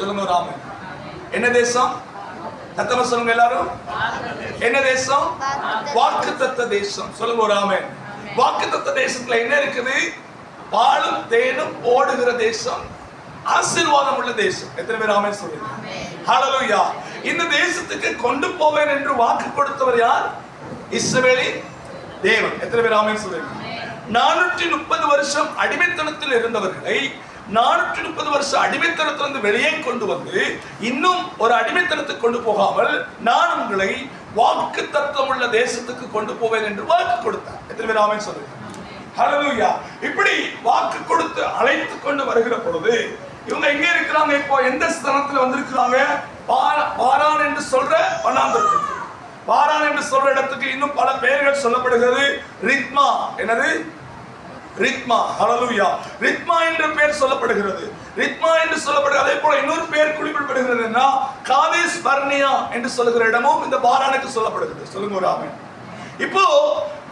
சொல்லுங்க ஒரு ஆமென். என்ன தேசம்? சத்தமா சொல்லுங்க எல்லாரும். என்ன தேசம்? வாக்கு தத்த தேசம். சொல்லுங்க ஒரு வாக்கு தத்த தேசத்துல என்ன இருக்குது? பாலும் தேனும் ஓடுகிற தேசம். ஆசீர்வாதம் உள்ள தேசம். எத்தனை பேர் ஆமென் சொல்லுங்க. ஹalleluya இந்த தேசத்துக்கு கொண்டு போவேன் என்று வாக்கு கொடுத்தவர் யார்? இஸ்ரவேலி தேவன். எத்தனை பேர் ஆமென் சொல்லுங்க. நானூற்றி முப்பது வருஷம் அடிமைத்தனத்தில் இருந்தவர்களை நானூற்றி முப்பது வருஷம் அடிமைத்தனத்திலிருந்து வெளியே கொண்டு வந்து இன்னும் ஒரு அடிமைத்தனத்துக்கு கொண்டு போகாமல் நான் உங்களை வாக்கு தத்துவம் உள்ள தேசத்துக்கு கொண்டு போவேன் என்று வாக்கு கொடுத்தார். எத்தனை பேர் ஆமென் சொல்லுங்க? இப்படி வாக்கு கொடுத்து அழைத்து கொண்டு வருகிற பொழுது இவங்க எங்க இருக்கிறாங்க இப்போ? எந்த ஸ்தலத்துல வந்திருக்கிறாங்க? பா- பாரான் என்று சொல்ற வண்ணாந்திரத்துக்கு. பாரான் என்று சொல்ற இடத்துக்கு இன்னும் பல பெயர்கள் சொல்லப்படுகிறது. ரித்மா. என்னது? ரித்மா ஹலலுயா ரித்மா என்று பெயர் சொல்லப்படுகிறது. ரித்மா என்று சொல்லப்படுகிறது அதே போல இன்னொரு பெயர் குறிப்பிடப்படுகிறது என்ன காதேஸ் பர்னியா என்று சொல்லுகிற இடமும் இந்த பாரானுக்கு சொல்லப்படுகிறது. சொல்லுங்க ஒரு ஆமென். இப்போ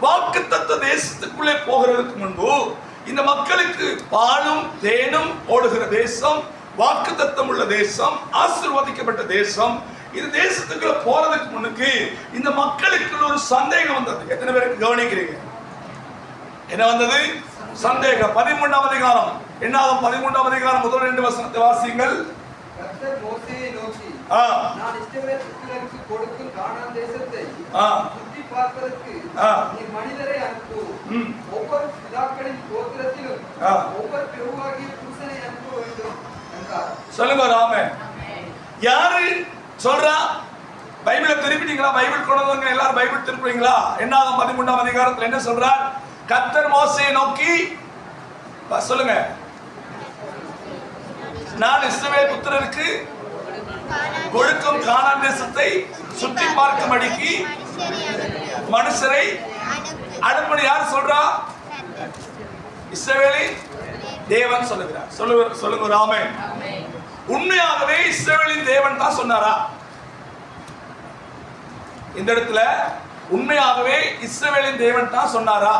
வாக்குத்தத்த தேசத்துக்குள்ளே போகிறதுக்கு முன்பு இந்த மக்களுக்கு பாலும் தேனும் ஓடுகிற தேசம் வாக்குத்தத்தம் உள்ள தேசம் ஆசிர்வதிக்கப்பட்ட தேசம் இந்த தேசத்துக்குள்ள போறதுக்கு முன்னுக்கு இந்த மக்களுக்குள்ள ஒரு சந்தேகம் வந்தது. எத்தனை பேருக்கு கவனிக்கிறீங்க? என்ன வந்தது? சந்தேகம் பதிமூன்றாம் அதிகாரம். என்னாகும் பதிமூன்றாம் அதிகாரம் முதல் ரெண்டு வசனத்தை வாசியுங்கள். ஒவ்வொரு பிதாக்களின் கோத்திரத்திலும். ஒவ்வொரு புருஷனை அனுப்ப வேண்டும் என்றார். சொல்லுங்க ராம யாரு? சொல்றா? பைபிளை திருப்பிட்டீங்களா? பைபிள் கொண்டவங்க எல்லாரும் பைபிள் திருப்புறீங்களா? என்னாகும் பதிமூன்றாம் அதிகாரத்துல என்ன சொல்றார்? கத்தர் மோசையை நோக்கி சொல்லுங்க. நான் இஸ்ரவேல் புத்திரருக்கு கொடுக்கும் கானான் தேசத்தை சுற்றி பார்க்கும்படிக்கு மனுஷரை அனுப்பி யார் சொல்றா? இஸ்ரவேலி தேவன் சொல்லுகிறார். சொல்லுங்க சொல்லுங்க ராமே உண்மையாகவே இஸ்ரவேலின் தேவன் தான் சொன்னாரா? இந்த இடத்துல உண்மையாகவே இஸ்ரவேலின் தேவன் தான் சொன்னாரா?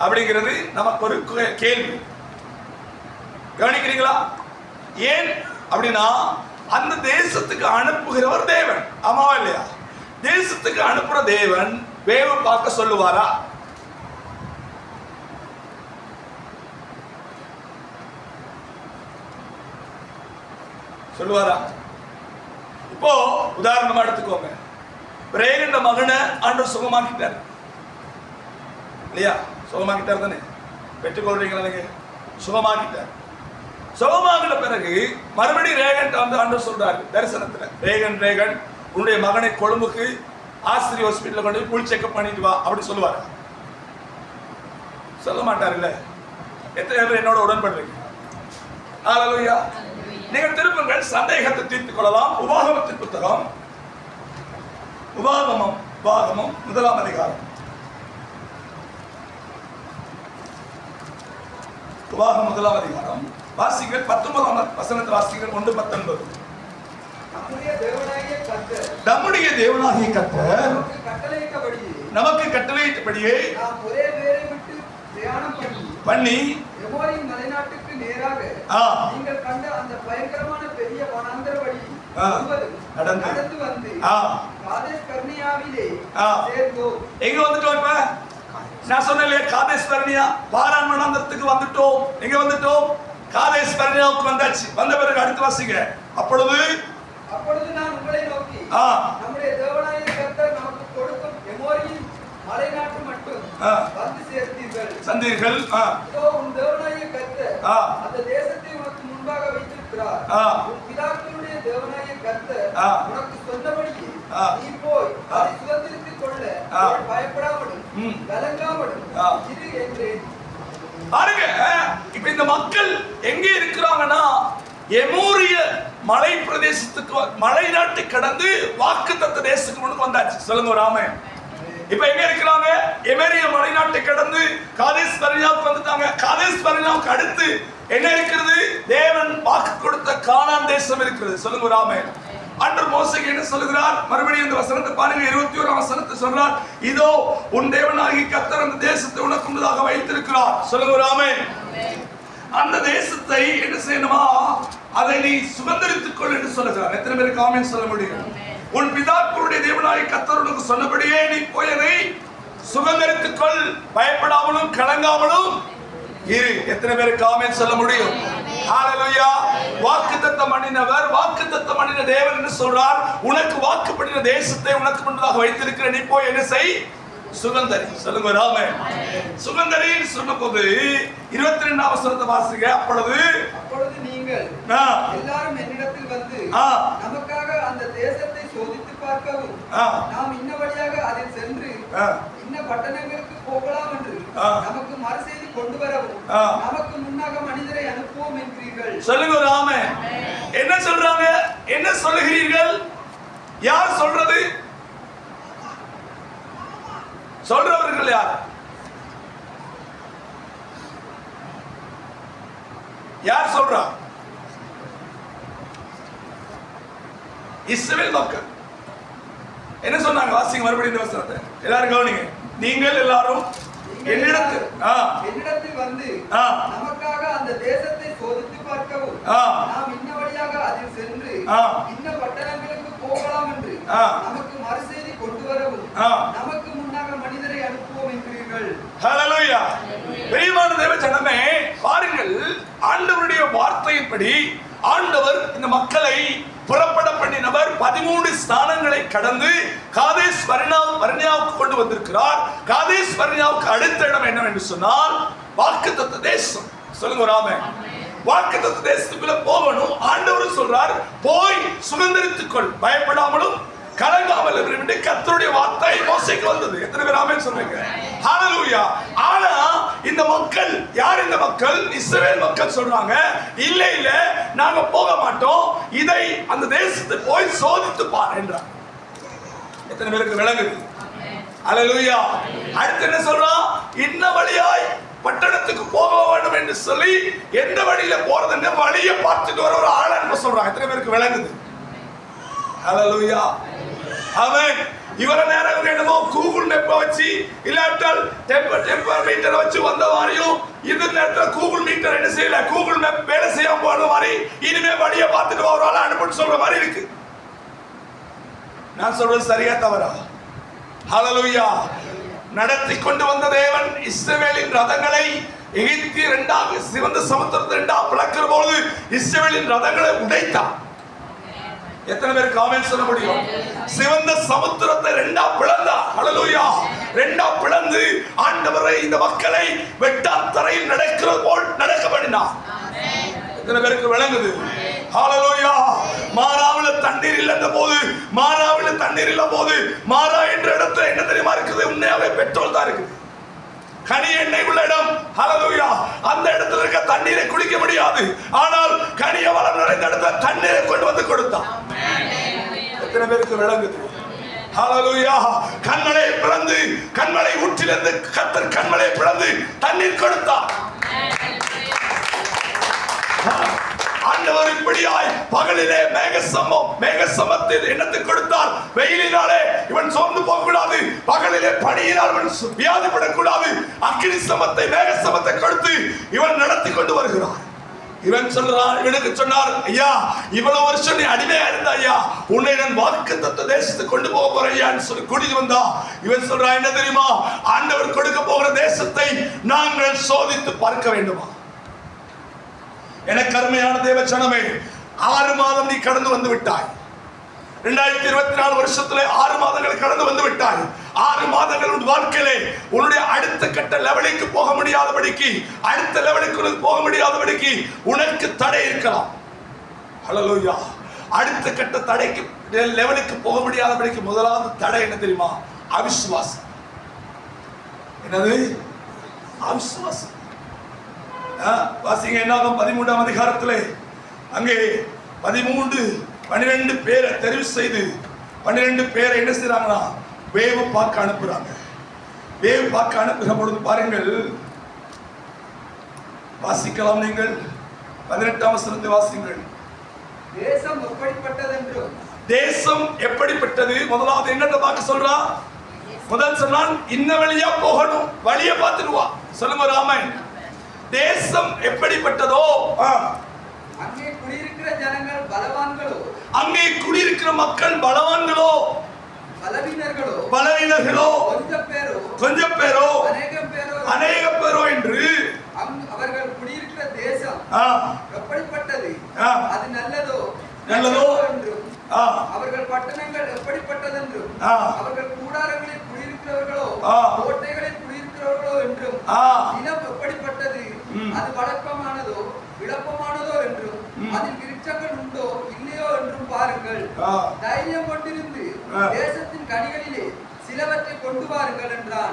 அப்படிங்கிறது நமக்கு ஒரு கேள்வி. கவனிக்கிறீங்களா? ஏன் அப்படின்னா அந்த தேசத்துக்கு அனுப்புகிறவர் தேவன். ஆமாவா இல்லையா? தேசத்துக்கு அனுப்புற தேவன் வேவு பார்க்க சொல்லுவாரா? சொல்லுவாரா? இப்போ உதாரணமா எடுத்துக்கோங்க. பிரேகண்ட மகனை ஆண்டவர் சுகமாக்கிட்டார். இல்லையா? சுகமாக்கிட்டார் தானே பெற்றுக்கொள்றீங்களா நீங்க? சுகமாக்கிட்டார். சுகமாகின பிறகு மறுபடியும் ரேகன் வந்து ஆண்டவர் சொல்றாரு தரிசனத்துல. ரேகன் ரேகன் உன்னுடைய மகனை கொழும்புக்கு ஆஸ்திரி ஹாஸ்பிட்டல் கொண்டு போய் புல் செக்அப் பண்ணிட்டு வா அப்படி சொல்லுவாரு. சொல்ல மாட்டார் இல்ல எத்தனை பேர் என்னோட உடன்படுறீங்க? ஹalleluya நீங்கள் திருப்புங்கள் சந்தேகத்தை தீர்த்துக் கொள்ளலாம். உபாகமத்தின் புத்தகம். உபாகமம் உபாகமம் முதலாம் அதிகாரம். உபாகம் முதலாம் அதிகாரம் வாசிங்கள் பத்தொன்பதாம் வசனத்தில் வாசிங்கள் ஒன்று பத்தொன்பது நம்முடைய தேவனாகிய கர்த்தர் நமக்கு கட்டளையிட்டபடியே பண்ணி மலைநாட்டுக்கு நேராக. நீங்கள் கண்ட அந்த பயங்கரமான பெரிய வனாந்தர வழி நடந்து. வந்து கர்னியாவிலே ஆ. சேர்ந்தோம் எங்க வந்துட்டோம் இப்ப நான் சொன்னேன் இல்லையா காதேஸ் பரணியா பாரான் மணாந்தரத்துக்கு வந்துட்டோம் எங்க வந்துட்டோம் காதேஸ் பரணியாவுக்கு வந்தாச்சு வந்த பிறகு அடுத்து வாசிங்க அப்பொழுது அப்பொழுது நான் உங்களை நோக்கி ஆ. நம்முடைய தேவனாய கர்த்தர் நமக்கு கொடுக்கும் எமோரியின் மலைநாட்டு மட்டும். வந்து சேர்த்தீர்கள் சந்தீர்கள் ஆ இதோ உன் தேவனாய கர்த்தர். அந்த தேசத்தை உனக்கு முன்பாக வைத்திருக்கிறார். உன் பிதாக்களுடைய தேவனாய. உனக்கு. நீ போய். அதை கொள்ள பயப்படாமலும். கலங்காமலும். இரு என்றேன் பாருங்க இப்ப இந்த மக்கள் எங்க இருக்கிறாங்கன்னா எமோரிய மலை பிரதேசத்துக்கு மலை நாட்டு கடந்து வாக்கு தத்த தேசத்துக்கு முன்னுக்கு வந்தாச்சு சொல்லுங்க ராம இப்ப எங்க இருக்கிறாங்க எமேரிய மலை நாட்டை கடந்து காதேஸ் பரிணாவுக்கு வந்துட்டாங்க. காதேஸ் பரிணாவுக்கு அடுத்து என்ன இருக்கிறது? தேவன் வாக்கு கொடுத்த கானான் தேசம் இருக்கிறது. சொல்லுங்க ராம அன்று மோசைக்கு என்ன சொல்லுகிறார்? மறுபடியும் இந்த வசனத்தை பாருங்க. இருபத்தி ஓராம் வசனத்தை சொல்றார். இதோ உன் தேவனாகி கத்தர் அந்த தேசத்தை உனக்கு முன்னதாக வைத்திருக்கிறார். சொல்லுங்க ராமே அந்த தேசத்தை என்ன செய்யணுமா? அதை நீ சுதந்திரித்துக் கொள் என்று சொல்லுகிறார். எத்தனை பேருக்கு ஆமென் சொல்ல முடியும்? உன் பிதாக்களுடைய தேவனாய் கர்த்தர் உனக்கு சொன்னபடியே நீ போய் அதை சுதந்திரித்துக் கொள் பயப்படாமலும் கலங்காமலும் இரு. எத்தனை பேருக்கு ஆமென் சொல்ல முடியும்? ஹalleluya. வாக்குத்தத்தம் பண்ணினவர் வாக்குத்தத்தம் பண்ணின தேவன் என்று சொல்றார். உனக்கு வாக்கு பண்ணின தேசத்தை உனக்கு முன்னதாக வைத்திருக்கிற நீ போய் என்ன செய்? சுகந்தரி. சொல்லுங்க ராம சுகந்தரின்னு சொன்னபோது இருபத்தி ரெண்டாம் வசனத்தை வாசிங்க. அப்பொழுது அப்பொழுது நீங்கள் எல்லாரும் என்னிடத்தில் வந்து நமக்காக அந்த தேசத்தை பார்க்கவும். ஆ, நாம் இன்ன வழியாக அதில் சென்று இன்ன பட்டணங்களுக்கு போகலாம் என்று. நமக்கு மறுசெய்தி கொண்டு வரவும். நமக்கு முன்னாக மனிதரை அனுப்புவோம் என்கிறீர்கள். சொல்லுங்க ராம என்ன சொல்றாங்க? என்ன சொல்லுகிறீர்கள்? யார் சொல்றது? சொல்றவர்கள் யார்? யார் சொல்றா? இஸ்ரவேல் மக்கள். என்ன சொன்னாங்க? வாசிங்க மறுபடியும் இந்த வசனத்தை. எல்லாரும் கவனிங்க. நீங்கள் எல்லாரும் என்னிடத்தில் ஆ. என்னிடத்தில் வந்து நமக்காக அந்த தேசத்தை சோதித்து பார்க்கவும் ஆ. நாம் இன்ன வழியாக அதில் சென்று. இன்ன பட்டணங்களுக்கு போகலாம் என்று. நமக்கு மறுசெய்தி கொண்டு வரவும் ஆ. நமக்கு முன்னாக மனிதரை அனுப்புவோம் என்கிறீர்கள். ஹalleluya. பிரியமான தேவ ஜனமே பாருங்கள் ஆண்டவருடைய வார்த்தையின்படி ஆண்டவர் இந்த மக்களை புறப்பட நபர் பதிமூன்று ஸ்தானங்களை கடந்து காதேஸ் வர்ணா வர்ணியாவுக்கு கொண்டு வந்திருக்கிறார். காதேஸ் வர்ணியாவுக்கு அடுத்த இடம் என்னவென்று சொன்னால் வாக்குத்தத்த தேசம். சொல்லுங்க ராம வாக்குத்தத்த தேசத்துக்குள்ள போகணும். ஆண்டவர் சொல்றார் போய் சுதந்திரித்துக் கொள் பயப்படாமலும் கலங்காமல் என்று கத்தருடைய வார்த்தை மோசைக்கு வந்தது. எத்தனை பேர் ஆமே சொல்றீங்க ஆனா இந்த மக்கள் யார் இந்த மக்கள்? இஸ்ரேல் மக்கள் சொல்றாங்க இல்ல இல்ல நாங்க போக மாட்டோம். இதை அந்த தேசத்தை போய் சோதித்து பார் என்றார் எத்தனை பேருக்கு விளங்குது ஹalleluya அடுத்து என்ன சொல்றான் இன்ன வழியாய் பட்டணத்துக்கு போக வேண்டும் என்று சொல்லி எந்த வழியில போறதுன்னு வழியை பார்த்துட்டு வர ஒரு ஆள் அனுப்ப சொல்றான் எத்தனை பேருக்கு விளங்குது ஹalleluya அவன் இவர நேரம் வேணுமோ கூகுள் மேப்பை வச்சு இல்லாட்டால் டெம்பர் டெம்பர் மீட்டரை வச்சு வந்த மாதிரியும் இந்த நேரத்தில் கூகுள் மீட்டர் என்ன செய்யல? கூகுள் மேப் வேலை செய்யாம போன மாதிரி இனிமே வழியை பார்த்துட்டு அவரால் அனுப்பிட்டு சொல்ற மாதிரி இருக்கு. நான் சொல்றது சரியா தவறா? ஹலலுயா நடத்தி கொண்டு வந்த தேவன் இஸ்ரவேலின் ரதங்களை எகிப்தி இரண்டாக சிவந்த சமுத்திரத்தை இரண்டாக பிளக்கிற பொழுது இஸ்ரவேலின் ரதங்களை உடைத்தான். எத்தனை பேர் காமெண்ட் சொல்ல முடியும்? சிவந்த சமுத்திரத்தை ரெண்டா பிளந்தா. ஹalleluya. ரெண்டா பிளந்து ஆண்டவரை இந்த மக்களை வெட்டார் தரையில் நடக்கிறது போல் நடக்க பண்ணினார் எத்தனை பேருக்கு விளங்குது? ஹalleluya. மாறாவில தண்ணீர் இல்லாத போது மாறாவில தண்ணீர் இல்ல போது மாறா என்ற இடத்துல என்ன தெரியுமா இருக்குது? உண்மையாவே பெட்ரோல் தான் இருக்குது. கனி எண்ணெய் உள்ள இடம் ஹலலுயா அந்த இடத்துல இருக்க தண்ணீரை குடிக்க முடியாது. ஆனால் கனிய வளம் நிறைந்த இடத்துல தண்ணீரை கொண்டு வந்து கொடுத்தான் எத்தனை பேருக்கு விளங்குது? ஹலலுயா கண்மலை பிளந்து கண்மலை ஊற்றிலிருந்து கத்தர் கண்மலை பிளந்து தண்ணீர் கொடுத்தார் ஆண்டவர் இப்படியாய் பகலிலே மேகசமம் மேகசமத்தில் என்னத்தை கொடுத்தார்? வெயிலினாலே இவன் சோர்ந்து போக கூடாது பகலிலே பணியினால் இவன் சு- வியாதிப்படக்கூடாது. அக்கினி சமத்தை மேகசமத்தை கொடுத்து இவன் நடத்தி கொண்டு வருகிறான். இவன் சொல்றான் இவனுக்கு சொன்னார் ஐயா இவ்வளவு வருஷம் நீ அடிமையா இருந்த ஐயா. உன்னை நான் வாக்கு தத்த தேசத்துக்கு கொண்டு போக போறேன் சொல்லி கூட்டிட்டு வந்தா. இவன் சொல்றான் என்ன தெரியுமா? ஆண்டவர் கொடுக்க போகிற தேசத்தை நாங்கள் சோதித்து பார்க்க வேண்டுமா? எனக்கு அருமையான தேவச்சனமே ஆறு மாதம் நீ கடந்து வந்து விட்டாய். இரண்டாயிரத்தி இருபத்தி நாலு வருஷத்துல ஆறு மாதங்கள் கடந்து வந்து விட்டாய். ஆறு மாதங்கள் உன் வாழ்க்கையிலே உன்னுடைய அடுத்த கட்ட லெவலுக்கு போக முடியாதபடிக்கு அடுத்த லெவலுக்கு போக முடியாதபடிக்கு உனக்கு தடை இருக்கலாம். ஹalleluya அடுத்த கட்ட தடைக்கு லெவலுக்கு போக முடியாதபடிக்கு முதலாவது தடை என்ன தெரியுமா? அவிசுவாசம். என்னது? அவிசுவாசம். வாசிங்க என்னாகும் பதிமூன்றாம் அதிகாரத்திலே. அங்கே பதிமூன்று பன்னிரெண்டு பேரை தெரிவு செய்து பன்னிரெண்டு பேரை என்ன செய்றாங்கன்னா வேவு பார்க்க அனுப்புறாங்க. வேவு பார்க்க அனுப்புகிற பொழுது பாருங்கள் வாசிக்கலாம் நீங்கள். பதினெட்டாம் வசனத்தை வாசிங்கள். தேசம் எப்படிப்பட்டதென்றும் தேசம் எப்படிப்பட்டது? முதலாவது என்னத்தை பார்க்க சொல்றா? முதல் சொன்னான் இன்ன வழியா போகணும் வழிய பார்த்துட்டு வா. சொல்லுங்க ராமன். தேசம் எப்படிப்பட்டதோ அங்கே குடியிருக்கிற ஜனங்கள் பலவான்களோ? அங்கே குடியிருக்கிற மக்கள் பலவான்களோ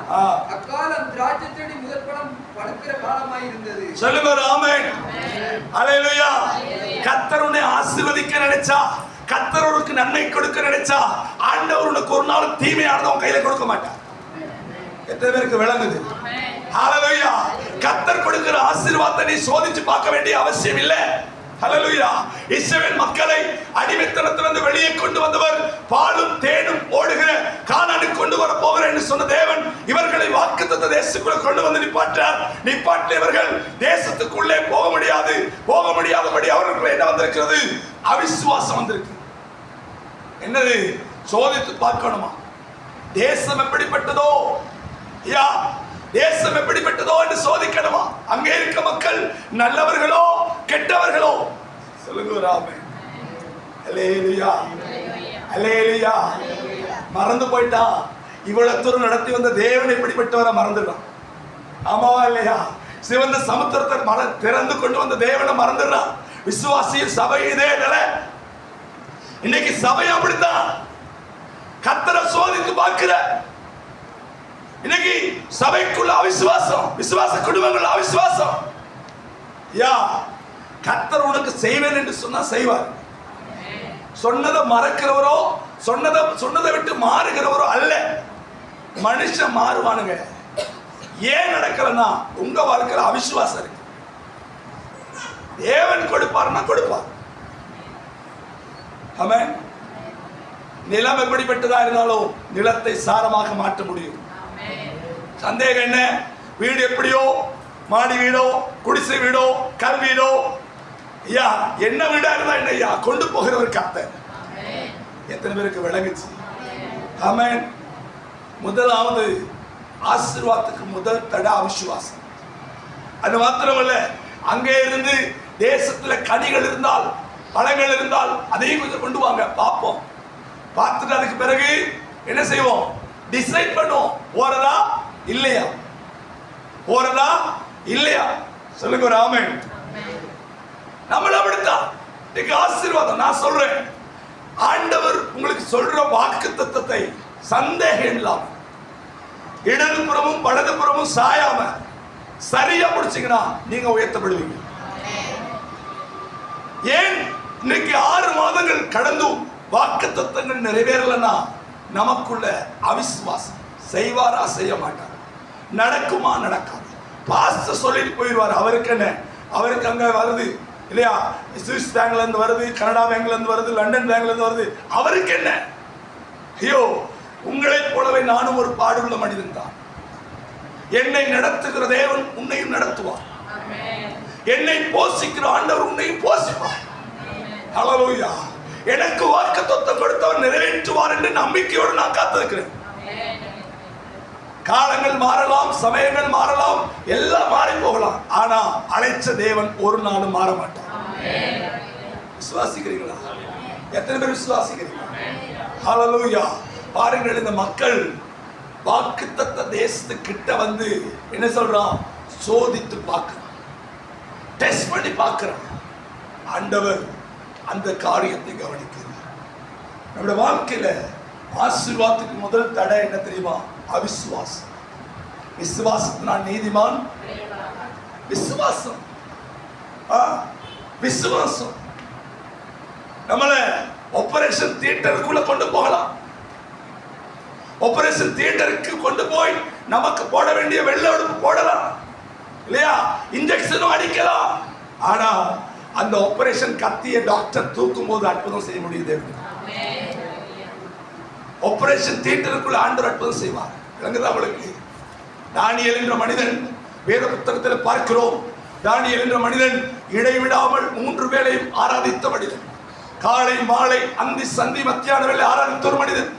அக்காலம் திராட்சை செடி முதல் பழம் படுக்கிற காலமாயிருந்தது. சொல்லுங்க ஆமென். அல்லேலூயா. கர்த்தர் உன்னை ஆசீர்வதிக்க நினைச்சா உனக்கு நன்மை கொடுக்க நினைச்சா ஆண்டவர் உனக்கு ஒரு நாள் தீமையானதை உன் கையில கொடுக்க மாட்டார். எத்தனை பேருக்கு விளங்குது? ஹalleluya கர்த்தர் கொடுக்கிற ஆசீர்வாதத்தை நீ சோதிச்சு பார்க்க வேண்டிய அவசியம் இல்லை. ஹலலுயா இஸ்ரவேல் மக்களை அடிமைத்தனத்திலிருந்து வெளியே கொண்டு வந்தவர் பாலும் தேனும் ஓடுகிற காலாண்டு கொண்டு வர போகிறேன் என்று சொன்ன தேவன் இவர்களை வாக்குத்தத்த தேசத்துக்குள்ள கொண்டு வந்து நிப்பாட்டார். நிப்பாட்டியவர்கள் தேசத்துக்குள்ளே போக முடியாது. போக முடியாதபடி அவர்களுக்கு என்ன வந்திருக்கிறது? அவிசுவாசம் வந்திருக்கு. என்னது? சோதித்து பார்க்கணுமா? தேசம் எப்படிப்பட்டதோ? யா தேசம் எப்படிப்பட்டதோ என்று சோதிக்கணுமா? அங்கே இருக்க மக்கள் நல்லவர்களோ கெட்டவர்களோ? சொல்லுங்க ராமே அல்லேலூயா. அல்லேலூயா. மறந்து போயிட்டா. இவ்வளவு தூரம் நடத்தி வந்த தேவன் எப்படிப்பட்டவரை மறந்துடுறான். ஆமாவா இல்லையா? சிவந்த சமுத்திரத்தை மர திறந்து கொண்டு வந்த தேவனை மறந்துடுறான். விசுவாசியும் சபை இதே நிலை. இன்னைக்கு சபை அப்படித்தான். கத்தரை சோதித்து பார்க்கிற இன்னைக்கு சபைக்குள்ள அவிசுவாசம் விசுவாச குடும்பங்கள் அவிசுவாசம். யா கத்தர் உனக்கு செய்வேன் என்று சொன்னா செய்வார். சொன்னதை மறக்கிறவரோ சொன்னதை சொன்னதை விட்டு மாறுகிறவரோ அல்ல. மனுஷன் மாறுவானுங்க. ஏன் நடக்கலன்னா உங்க வாழ்க்கையில் அவிசுவாசம் இருக்கு. தேவன் கொடுப்பாருன்னா கொடுப்பார். ஆமென். நிலம் எப்படிப்பட்டதா இருந்தாலும் நிலத்தை சாரமாக மாற்ற முடியும். சந்தேகம் என்ன? வீடு எப்படியோ? மாடி வீடோ? குடிசை வீடோ? கல் வீடோ? ஐயா என்ன வீடா இருந்தா என்ன ஐயா? கொண்டு போகிறவர் கர்த்தர். எத்தனை பேருக்கு விளங்குச்சு? ஆமென். முதலாவது ஆசீர்வாதத்துக்கு முதல் தட அவிசுவாசம். அது மாத்திரமல்ல அங்கே இருந்து தேசத்துல கனிகள் இருந்தால் பழங்கள் இருந்தால் அதையும் கொஞ்சம் கொண்டு வாங்க பார்ப்போம். பார்த்துட்டு அதுக்கு பிறகு என்ன செய்வோம்? டிசைட் பண்ணுவோம். போறதா? இல்லையா? போறதா? இல்லையா? சொல்லுங்க ராமன் நம்மள அப்படித்தான். இன்னைக்கு ஆசீர்வாதம் நான் சொல்றேன். ஆண்டவர் உங்களுக்கு சொல்ற வாக்கு தத்தத்தை சந்தேகம் இல்லாம இடதுபுறமும் வலதுபுறமும் சாயாம சரியா முடிச்சீங்கன்னா நீங்க உயர்த்தப்படுவீங்க. ஏன்? இன்னைக்கு ஆறு மாதங்கள் கடந்தும் வாக்கு தத்தங்கள் நிறைவேறலன்னா நமக்குள்ள அவிசுவாசம். செய்வாரா? செய்ய மாட்டார்? நடக்குமா நடக்காது. பாஸ்டர் சொல்லிட்டு போயிடுவார் அவருக்கு என்ன? அவருக்கு அங்க வருது இல்லையா? சுவிஸ் பேங்க்ல இருந்து வருது கனடா பேங்க்ல இருந்து வருது லண்டன் பேங்க்ல இருந்து வருது அவருக்கு என்ன? ஐயோ உங்களைப் போலவே நானும் ஒரு பாடுள்ள மனிதன் தான். என்னை நடத்துகிற தேவன் உன்னையும் நடத்துவார். என்னை போஷிக்கிற ஆண்டவர் உன்னையும் போஷிப்பார். ஹalleluya எனக்கு வாக்கு தொத்தம் கொடுத்தவர் நிறைவேற்றுவார் என்று நம்பிக்கையோடு நான் காத்திருக்கிறேன். காலங்கள் மாறலாம் சமயங்கள் மாறலாம் எல்லாம் மாறி போகலாம். ஆனா அழைச்ச தேவன் ஒரு நாளும் மாற மாட்டான் விசுவாசிக்கிறீங்களா எத்தனை பேர் விசுவாசிக்கிறீங்களா பாருங்கள் இந்த மக்கள் வாக்குத்தத்த தேசத்து கிட்ட வந்து என்ன சொல்றான்? சோதித்து பார்க்கிறான். டெஸ்ட் பண்ணி பார்க்கிறான். ஆண்டவர் அந்த காரியத்தை கவனிக்கிறார். நம்முடைய வாழ்க்கையில ஆசீர்வாதத்துக்கு முதல் தடை என்ன தெரியுமா? அவிசுவாசம். விசுவாசத்தினால் நீதிமான். விசுவாசம். விசுவாசம். நம்மளை ஆபரேஷன் தியேட்டருக்குள்ள கொண்டு போகலாம். ஆபரேஷன் தியேட்டருக்கு கொண்டு போய் நமக்கு போட வேண்டிய வெள்ள உடுப்பு போடலாம். இல்லையா? இன்ஜெக்ஷனும் அடிக்கலாம். ஆனா அந்த ஆபரேஷன் கத்திய டாக்டர் தூக்கும் போது அற்புதம் செய்ய முடியுது. ஆபரேஷன் தியேட்டருக்குள்ள ஆண்டவர் அற்புதம் செய்வார். விளங்குதா உங்களுக்கு தானியல் என்ற மனிதன் வேத புத்தகத்தில் பார்க்கிறோம். தானியல் என்ற மனிதன் இடைவிடாமல் மூன்று வேளையும் ஆராதித்த மனிதன். காலை மாலை அந்தி சந்தி மத்தியான வேலை ஆராதித்த ஒரு மனிதன்.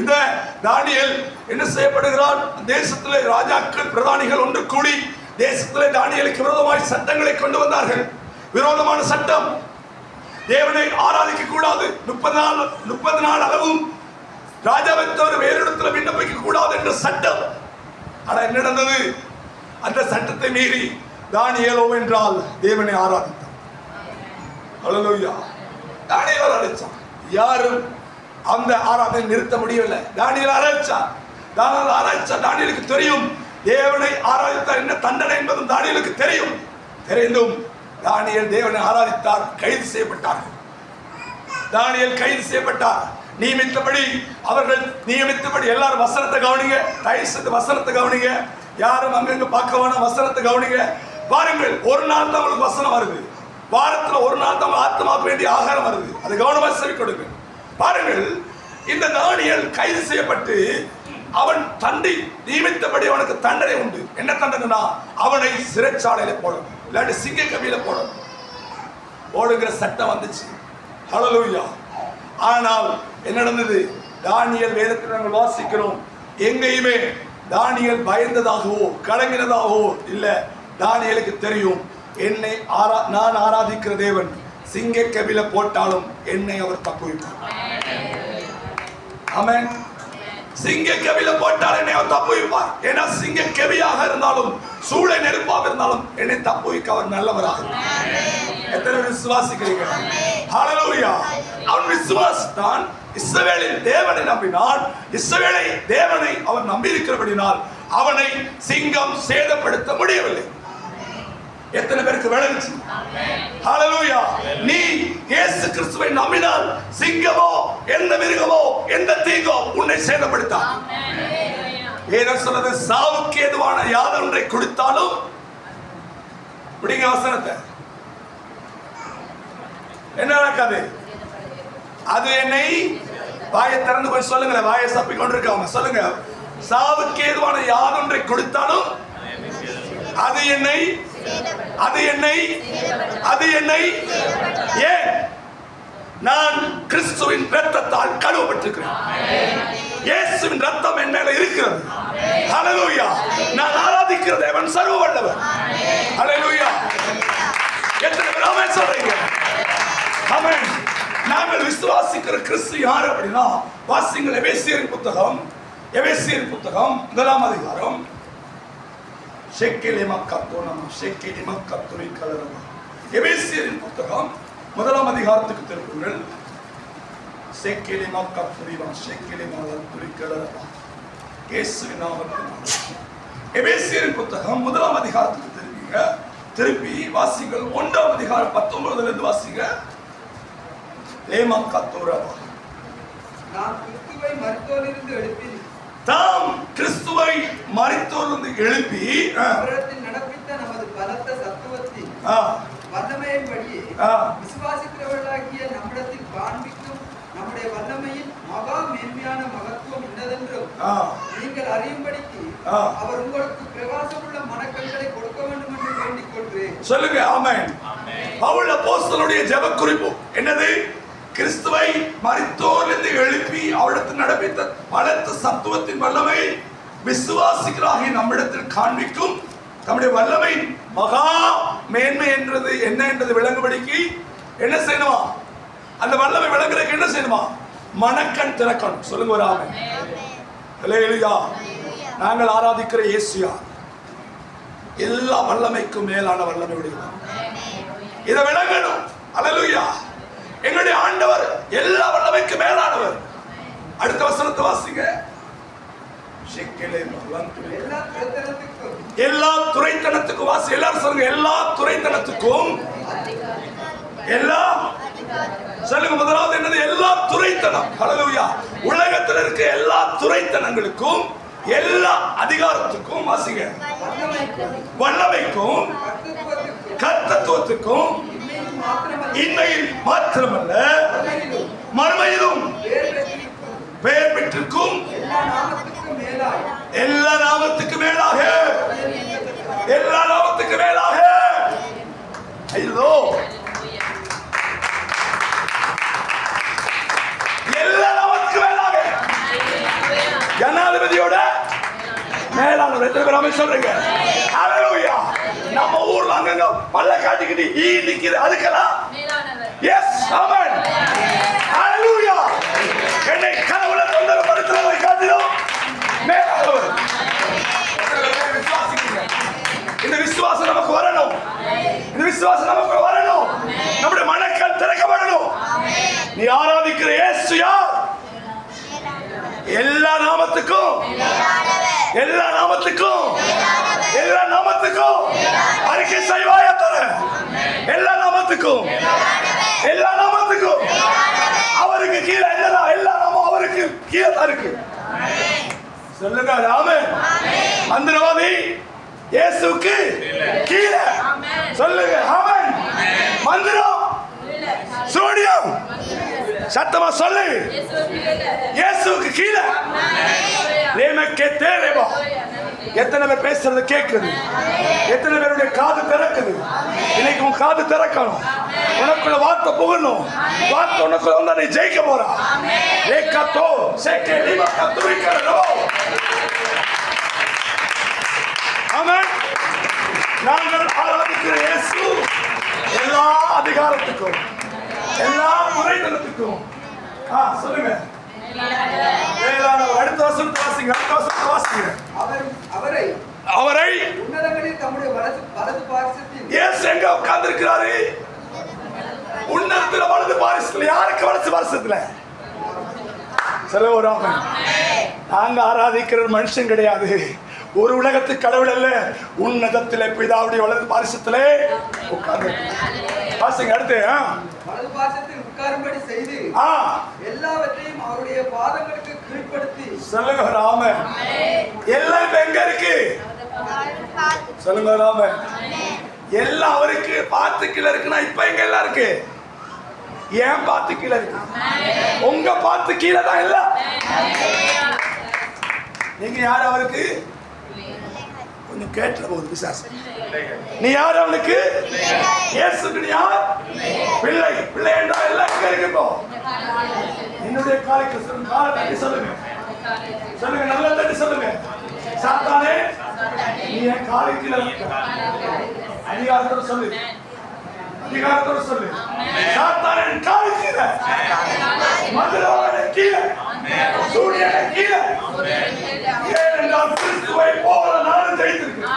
இந்த தானியல் என்ன செய்யப்படுகிறான்? தேசத்திலே ராஜாக்கள் பிரதானிகள் ஒன்று கூடி தேசத்திலே தானியலுக்கு விரோதமாய் சட்டங்களை கொண்டு வந்தார்கள். விரோதமான சட்டம். தேவனை ஆராதிக்க கூடாது. முப்பது நாள் முப்பது நாள் அளவும் ராஜாவை தவிர வேறு இடத்துல விண்ணப்பிக்க கூடாது என்ற சட்டம். ஆனா என்ன நடந்தது? அந்த சட்டத்தை மீறி தானியலோ என்றால் தேவனை ஆராதித்தான். அல்லேலூயா தானியேல் ஆராதிச்சான் யாரும் அந்த ஆராதனை நிறுத்த முடியவில்லை. தானியல் ஆராய்ச்சான் தானியேல் ஆராய்ச்சா தானியலுக்கு தெரியும். தேவனை ஆராதித்தார் என்ன தண்டனை என்பதும் தானியலுக்கு தெரியும். தெரிந்தும் தானியல் தேவனை ஆராதித்தார் கைது செய்யப்பட்டார்கள். தானியல் கைது செய்யப்பட்டார். நியமித்தபடி அவர்கள் நியமித்தபடி எல்லாரும் வசனத்தை கவனிங்க. தயசத்து வசனத்தை கவனிங்க. யாரும் அங்கங்க பார்க்க வேணாம். வசனத்தை கவனிங்க. பாருங்கள் ஒரு நாள் தான் உங்களுக்கு வசனம் வருது. வாரத்தில் ஒரு நாள் தான் ஆத்மாவுக்கு வேண்டிய ஆகாரம் வருது. அது கவனமாக செவி கொடுங்க. பாருங்கள் இந்த தானியல் கைது செய்யப்பட்டு அவன் தண்டி நியமித்தபடி அவனுக்கு தண்டனை உண்டு. என்ன தண்டனைனா அவனை சிறைச்சாலையில போடணும். இல்லாட்டி சிங்க கவியில போடணும். ஓடுங்கிற சட்டம் வந்துச்சு. ஹலலூயா ஆனால் என்ன நடந்தது? தானியல் வேதத்தில் நாங்கள் வாசிக்கிறோம் எங்கேயுமே தானியல் பயந்ததாகவோ கலங்கினதாகவோ இல்லை. தானியலுக்கு தெரியும் என்னை ஆரா நான் ஆராதிக்கிற தேவன் சிங்க கபில போட்டாலும் என்னை அவர் தப்புவிப்பார். ஆமென். சிங்க கவில போட்டால் என்னை அவர் தப்புவிப்பார். ஏன்னா சிங்க கவியாக இருந்தாலும் சூளை நெருப்பாக இருந்தாலும் என்னை தப்புவிக்க அவர் நல்லவராக எத்தனை விசுவாசிக்கிறீங்க? ஹalleluya அவன் விசுவாசித்தான். இஸ்ரவேலின் தேவனை நம்பினான். இஸ்ரவேலை தேவனை அவன் நம்பி இருக்கிறபடினால் அவனை சிங்கம் சேதப்படுத்த முடியவில்லை. எத்தனை பேருக்கு விளங்குச்சு ஹalleluya நீ இயேசு கிறிஸ்துவை நம்பினால் சிங்கமோ எந்த மிருகமோ எந்த தீங்கோ உன்னை சேதப்படுத்தா ஏதோ சொல்றது சாவுக்கு ஏதுவான யாதொன்றை கொடுத்தாலும் விடுங்க வசனத்தை. என்ன நடக்காது? அது என்னை வாயை திறந்து போய் சொல்லுங்க வாயை சப்பி கொண்டிருக்காங்க சொல்லுங்க. சாவுக்கு ஏதுவான யாதொன்றை கொடுத்தாலும் அது என்னை அது என்னை அது என்னை. ஏன்? நான் கிறிஸ்துவின் ரத்தத்தால் கழுவப்பட்டிருக்கிறேன். இயேசுவின் ரத்தம் என் மேல இருக்கிறது. ஹalleluya நான் ஆராதிக்கிற தேவன் சர்வ வல்லவர். ஹalleluya எத்தனை பேர் ஆமென் சொல்றீங்க? ஆமென் நாங்கள் விசுவாசிக்கிற கிறிஸ்து யார் அப்படின்னா வாசிங்கள் எபேசியரின் புத்தகம் எபேசியரின் புத்தகம் முதலாம் அதிகாரம். ஷெக்கிலி மக்கத்தோனம் ஷெக்கிலி கத்துரை கலரமா. எபேசியரின் புத்தகம் முதலாம் அதிகாரத்துக்கு திருப்புங்கள் ஷெக்கிலி மக்கத்துரிவா ஷெக்கிலி மக்கத்துரை கலரமா. இயேசுவின் நாமத்தினால். எபேசியரின் புத்தகம் முதலாம் அதிகாரத்துக்கு திரும்பிங்க. திருப்பி வாசிங்கள் ஒன்றாம் அதிகாரம் பத்தொன்பதுல இருந்து வாசிங்க. லேமா கத்தோரவா நாம் கிறிஸ்துவை மருத்துவரிலிருந்து எழுப்பி தாம் கிறிஸ்துவை மரித்தோர்ந்து எழுப்பி அவரிடத்தில் நடப்பித்த நமது பலத்த சத்துவத்தின் ஆ. விசுவாசிக்கிறவர்களாகிய நம்மிடத்தில் காண்பிக்கும் நம்முடைய வல்லமையின் மகா மேன்மையான மகத்துவம் இன்னதென்றும். நீங்கள் அறியும்படிக்கு. அவர் உங்களுக்கு பிரகாசமுள்ள மனக்கண்களை கொடுக்க வேண்டும் என்று வேண்டிக் கொள்கிறேன். சொல்லுங்க ஆமென். பவுல் அப்போஸ்தலனுடைய ஜெப குறிப்பு என்னது? கிறிஸ்துவை மரித்தோரிலிருந்து எழுப்பி அவரிடத்தில் நடப்பித்த பலத்த சத்துவத்தின் வல்லமை விசுவாசிகளாகி நம்மிடத்தில் காண்பிக்கும் நம்முடைய வல்லமை மகா மேன்மை என்றது என்ன என்றது விளங்கும்படிக்கு என்ன செய்யணுமா? அந்த வல்லமை விளங்குறதுக்கு என்ன செய்யணுமா? மனக்கண் திறக்கணும். சொல்லுங்க ஒரு ஆமென். ஹalleluya. நாங்கள் ஆராதிக்கிற இயேசுயா எல்லா வல்லமைக்கும் மேலான வல்லமை உடையவர். இதை விளங்கணும். அலலுயா எங்களுடைய ஆண்டவர் எல்லா வல்லமைக்கும் மேலானவர். அடுத்த வசனத்தை வாசிங்க. எல்லா துறைத்தனத்துக்கும் வாசி எல்லாரும் சொல்லுங்க எல்லா துறைத்தனத்துக்கும். எல்லா? சொல்லுங்க முதலாவது என்னது? எல்லா துறைத்தனம். ஹalleluya. உலகத்தில் இருக்க எல்லா துறைத்தனங்களுக்கும் எல்லா அதிகாரத்துக்கும் வாசிங்க. வல்லமைக்கும். வல்லமைக்கும் இன்மையில் மாத்திரமல்ல. மறுமையிலும் பெயர் பெற்றிருக்கும். எல்லா நாமத்துக்கு மேலாக. எல்லா நாமத்துக்கு மேலாக. ஐயோ. எல்லா நாமத்துக்கு மேலாக. ஜனாதிபதியோட மேலானவர். எத்தனை பேர் சொல்றீங்க? நம்ம ஊர்ல அங்கங்க பல்ல காட்டிக்கிட்டு ஈ நிக்குது. அதுக்கெல்லாம் எஸ் ஆமென் ஹalleluya என்னை கனவுல தொந்தரவு படுத்துறதை காட்டிலும் மேலானவர். இந்த விசுவாசம் நமக்கு வரணும். இந்த விசுவாசம் நமக்கு வரணும். நம்முடைய மனக்கண் திறக்கப்படணும். நீ ஆராதிக்கிற இயேசு யார்? எல்லா நாமத்துக்கும். எல்லா நாமத்துக்கும். எல்லா நாமத்துக்கும் அறிக்கை செய்வாயா தர? எல்லா நாமத்துக்கும். எல்லா நாமத்துக்கும். அவருக்கு கீழே எல்லா எல்லா நாமம் அவருக்கு கீழே தான் இருக்கு. சொல்லுங்க ராமன் மந்திரவாதி இயேசுக்கு கீழே. சொல்லுங்க ஆமென். மந்திரம். சூனியம் சத்தமா சொல்லு. இயேசுக்கு கீழே. லேமக்கே தேரேவா எத்தனை பேர் பேசுறது கேட்குது? எத்தனை பேருடைய காது திறக்குது? இன்னைக்கு உன் காது திறக்கணும். உனக்குள்ள வார்த்தை புகணும். வார்த்தை உனக்குள்ள வந்தா நீ ஜெயிக்க போறா. ஏ கத்தோ சேக்கே லிமா கத்துரிக்கிறதோ ஆமென். நாங்கள் ஆராதிக்கிற இயேசு எல்லா அதிகாரத்துக்கும் எல்லா முறைதனத்துக்கும் ஆ சொல்லுங்க. மேலானவர் அடுத்த வாசிங்க அடுத்த வாசிங்க அவர் அவரை உன்னதங்களில் தம்முடைய வலது வலது பாரிசத்தில் இயேசு எங்க உன்னதத்துல வலது பாரிசத்துல யாருக்கு வலது பாரிசத்துல? நாங்க ஆராதிக்கிற மனுஷன் கிடையாது. ஒரு உலகத்து கடவுள் அல்ல. உன்னதத்திலே பிதாவுடைய வலது பாரிசத்திலே உட்கார்ந்து வாசிங்க அடுத்து உட்காரும்படி செய்து ஆ. எல்லாவற்றையும் அவருடைய பாதங்களுக்கு கீழ்ப்படுத்தி. சொல்லுங்க ராமன் எல்லாம் இப்ப எங்க இருக்கு? சொல்லுங்க ராமன் எல்லாம் அவருக்கு பார்த்து கீழே இருக்குன்னா இப்ப எங்க எல்லாம் இருக்கு? ஏன் பார்த்து கீழே இருக்கு? உங்க பார்த்து கீழே தான் எல்லாம். நீங்க யார் அவருக்கு? கொஞ்சம் கேட்டுற போகுது விசாசம் நீ யார் அவனுக்கு? இயேசுக்கு நீ யார் பிள்ளை. பிள்ளை என்றால் எல்லாம் எங்க இருக்கட்டும் என்னுடைய காலைக்கு சொல்லுங்க காலத்தை சொல்லுங்க. சொல்லுங்க நல்ல தட்டி சொல்லுங்க. சாத்தானே நீ என் காலைக்கு அதிகாரத்தோட சொல்லு. அதிகாரத்தோட சொல்லு. சாத்தானே என் காலுக்கு மதுரவான கீழே. சூரியனை கீழே. ஏனென்றால் கிறிஸ்துவை போல நானும் ஜெயித்திருக்கிறேன்.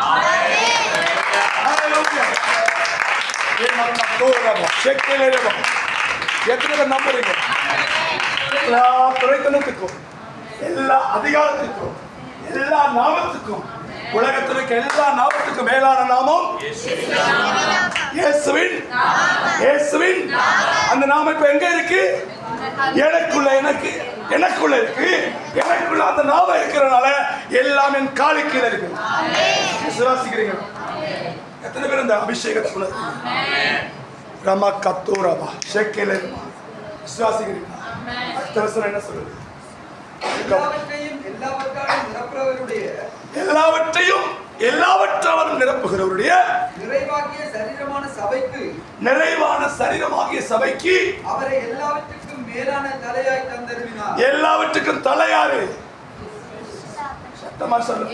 Hallelujah. ஏமாத்தா எத்தனை பேர் நம்புறீங்க? எல்லா துறைத்தனத்துக்கும் எல்லா அதிகாரத்துக்கும் எல்லா நாமத்துக்கும் உலகத்தில் இருக்க எல்லா நாமத்துக்கும் மேலான நாமம் இயேசுவின் இயேசுவின் அந்த நாமம் இப்ப எங்க இருக்கு? எனக்குள்ள எனக்கு. எனக்குள்ள இருக்கு. எனக்குள்ள அந்த நாமம் இருக்கிறதுனால எல்லாம் என் காலு கீழே இருக்கு. விசுவாசிக்கிறீங்க? எத்தனை பேர் இந்த அபிஷேகத்தை உணர்றீங்க ரமா கத்தூரமா ஷெக்கேலமா விசுவாசிக்கிறீங்களா? அடுத்த வசனம் என்ன சொல்லுது? எல்லாவற்றையும் எல்லாவற்றாலும் எல்லாவற்றையும் நிரப்புகிறவருடைய நிறைவாகிய சரீரமான சபைக்கு நிறைவான சரீரமாகிய சபைக்கு அவரை தந்தருவினார் எல்லாவற்றுக்கும் தலையாரு சத்தமா சொல்லு.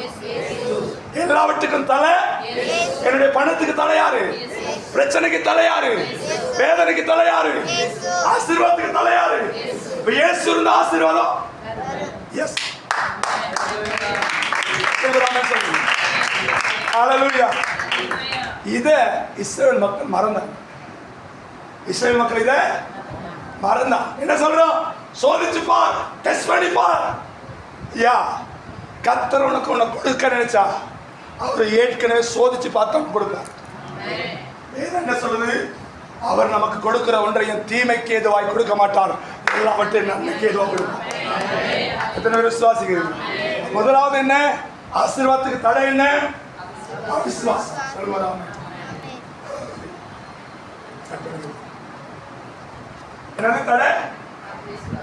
எல்லாவற்றுக்கும் தலை? என்னுடைய பணத்துக்கு தலையாரு பிரச்சனைக்கு தலையாரு வேதனைக்கு தலையாரு ஆசீர்வாதத்துக்கு தலையாரு இயேசு இருந்த ஆசீர்வாதம்? எஸ் ஹalleluya இத இஸ்ரேல் மக்கள் மறந்தாங்க. இஸ்ரேல் மக்கள் இதை மறந்தான் என்ன சொல்றோம்? சோதிச்சு பார் டெஸ்ட் பண்ணி பார் யா கத்தர் உனக்கு உனக்கு கொடுக்க நினைச்சா அவர் ஏற்கனவே சோதிச்சு பார்த்து அவன் கொடுப்பார் வேதம் என்ன சொல்லுது? அவர் நமக்கு கொடுக்கிற ஒன்றையும் தீமைக்கு எதுவாய் கொடுக்க மாட்டார். எல்லாவற்றையும் நன்மைக்கு எதுவாக கொடுப்பார். எத்தனை பேர் விசுவாசிக்கிறீங்க? முதலாவது என்ன? ஆசீர்வாதத்துக்கு தடை என்ன? அவிசுவாசம். சொல்லுவாராமே என்னது தடை